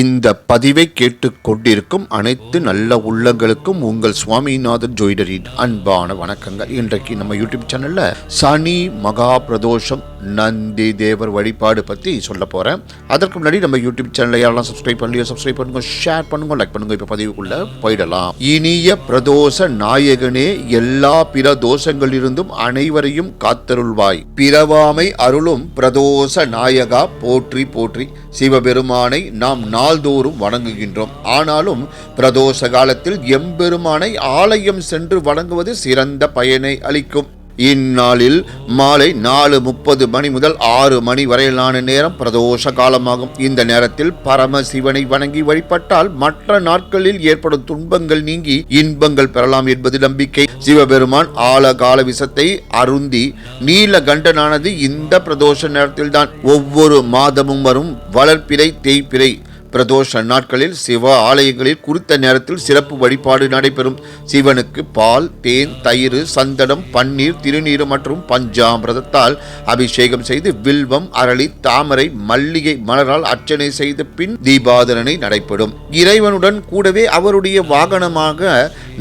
இந்த பதிவை கேட்டுக்கொண்டிருக்கும் அனைத்து நல்ல உள்ளங்களுக்கும் உங்கள் சுவாமிநாதன் ஜோயிடரின் அன்பான வணக்கங்கள். இன்றைக்கு நம்ம யூடியூப் சேனல்ல சனி மகா பிரதோஷம் நந்தி தேவர் வழிபாடு பற்றி சொல்ல போகிறேன் அதற்கு முன்னாடி நம்ம யூடியூப் சேனலை யாரெல்லாம் சப்ஸ்கிரைப் பண்ணலையோ சப்ஸ்கிரைப் பண்ணுங்க ஷேர் பண்ணுங்க லைக் பண்ணுங்க. இப்போ பதிவுக்குள்ள போயிடலாம். இனிய பிரதோஷ நாயகனே எல்லா பிற தோஷங்களிலிருந்தும் அனைவரையும் காத்தருள்வாய். பிறவாமை அருளும் பிரதோஷ நாயகா போற்றி போற்றி. சிவபெருமானை நாம் நாள்தோறும் வணங்குகின்றோம். ஆனாலும் பிரதோஷ காலத்தில் எம்பெருமானை ஆலயம் சென்று வணங்குவது சிறந்த பயனை அளிக்கும். இந்நாளில் மாலை நாலு முப்பது மணி முதல் ஆறு மணி வரையிலான நேரம் பிரதோஷ காலமாகும். இந்த நேரத்தில் பரம சிவனை வணங்கி வழிபட்டால் மற்ற நாட்களில் ஏற்படும் துன்பங்கள் நீங்கி இன்பங்கள் பெறலாம் என்பது நம்பிக்கை. சிவபெருமான் ஆல கால விசத்தை அருந்தி நீலகண்டனானது இந்த பிரதோஷ நேரத்தில்தான். ஒவ்வொரு மாதமும் வரும் வளர்ப்பிறை தேய்ப்பிறை. பிரதோஷ நாட்களில் சிவ ஆலயங்களில் குறித்த நேரத்தில் சிறப்பு வழிபாடு நடைபெறும். சிவனுக்கு பால் தேன் தயிர் சந்தனம் பன்னீர் திருநீர் மற்றும் பஞ்சாமிரதத்தால் அபிஷேகம் செய்து வில்வம் அரளி தாமரை மல்லிகை மலரால் அர்ச்சனை செய்த பின் தீபாதரனை நடைபெறும். இறைவனுடன் கூடவே அவருடைய வாகனமாக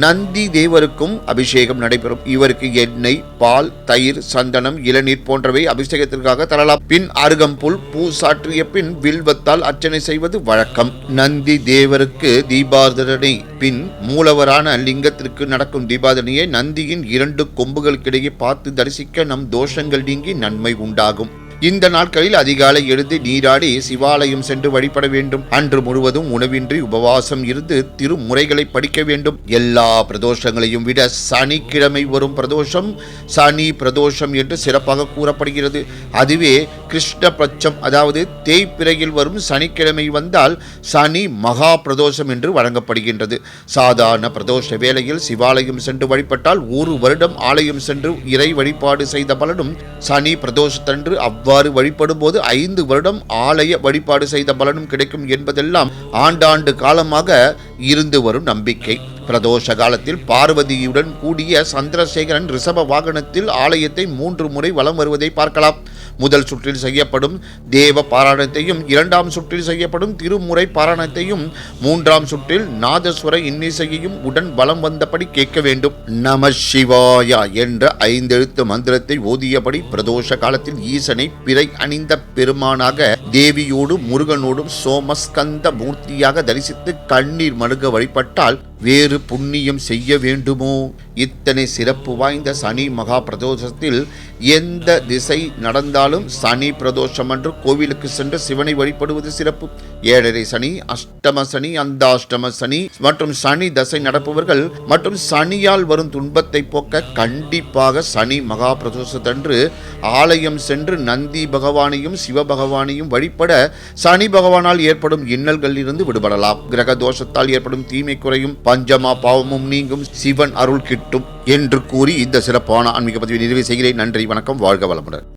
நந்தி தேவருக்கும் அபிஷேகம் நடைபெறும். இவருக்கு எண்ணெய் பால் தயிர் சந்தனம் இளநீர் போன்றவை அபிஷேகத்திற்காக தரலாம். பின் அருகம்புல் பூ சாற்றிய பின் வில்வத்தால் அர்ச்சனை செய்வது வழக்கம். நந்தி தேவருக்கு தீபாதரனை பின் மூலவரான லிங்கத்திற்கு நடக்கும் தீபாதரணையை நந்தியின் இரண்டு கொம்புகளுக்கிடையே பார்த்து தரிசிக்க நம் தோஷங்கள் நீங்கி நன்மை உண்டாகும். இந்த நாட்களில் அதிகாலை எழுந்து நீராடி சிவாலயம் சென்று வழிபட வேண்டும். அன்று முழுவதும் உணவின்றி உபவாசம் இருந்து திருமுறைகளை படிக்க வேண்டும். எல்லா பிரதோஷங்களையும் விட சனிக்கிழமை வரும் பிரதோஷம் சனி பிரதோஷம் என்று சிறப்பாக கூறப்படுகிறது. அதுவே கிருஷ்ணபட்சம் அதாவது தேய்பிறையில் வரும் சனிக்கிழமை வந்தால் சனி மகா பிரதோஷம் என்று வழங்கப்படுகின்றது. சாதாரண பிரதோஷ வேளையில் சிவாலயம் சென்று வழிபட்டால் ஒரு வருடம் ஆலயம் சென்று இறை வழிபாடு செய்த பலனும் சனி பிரதோஷத்தன்று அவ்வாறு வழிபடும் போது ஐந்து வருடம் ஆலய வழிபாடு செய்த பலனும் கிடைக்கும் என்பதெல்லாம் ஆண்டாண்டு காலமாக இருந்து வரும் நம்பிக்கை. பிரதோஷ காலத்தில் பார்வதியுடன் கூடிய சந்திரசேகரன் ரிஷப வாகனத்தில் ஆலயத்தை மூன்று முறை வலம் வருவதை பார்க்கலாம். முதல் சுற்றில் செய்யப்படும் தேவ பாராயணத்தையும் இரண்டாம் சுற்றில் செய்யப்படும் திருமுறை பாராயணத்தையும் மூன்றாம் சுற்றில் நாதஸ்வர இன்னிசையையும் உடன் வலம் வந்தபடி கேட்க வேண்டும். நம சிவாயா என்ற ஐந்தெழுத்து மந்திரத்தை ஓதியபடி பிரதோஷ காலத்தில் ஈசனை பிறை அணிந்த பெருமானாக தேவியோடு முருகனோடும் சோமஸ்கந்த மூர்த்தியாக தரிசித்து கண்ணீர் மழுக வழிபட்டால் வேறு புண்ணியம் செய்ய வேண்டுமோ? இத்தனை சிறப்பு வாய்ந்த சனி மகா பிரதோஷத்தில் எந்த திசை நடந்தாலும் சனி பிரதோஷம் அன்று கோவிலுக்கு சென்று சிவனை வழிபடுவது சிறப்பு. ஏழரை சனி அஷ்டம சனி அந்த அஷ்டம சனி மற்றும் சனி தசை நடப்பவர்கள் மற்றும் சனியால் வரும் துன்பத்தை போக்க கண்டிப்பாக சனி மகா பிரதோஷத்தன்று ஆலயம் சென்று நந்தி பகவானையும் சிவ பகவானையும் வழிபட சனி பகவானால் ஏற்படும் இன்னல்களிலிருந்து விடுபடலாம். கிரக தோஷத்தால் ஏற்படும் தீமை குறையும். பஞ்சமா பாவமும் நீங்கும் சிவன் அருள் கிட்டும் என்று கூறி இந்த சிறப்பான ஆன்மீக பதிவை நிறைவு செய்கிறேன். நன்றி வணக்கம் வாழ்க வளமுடன்.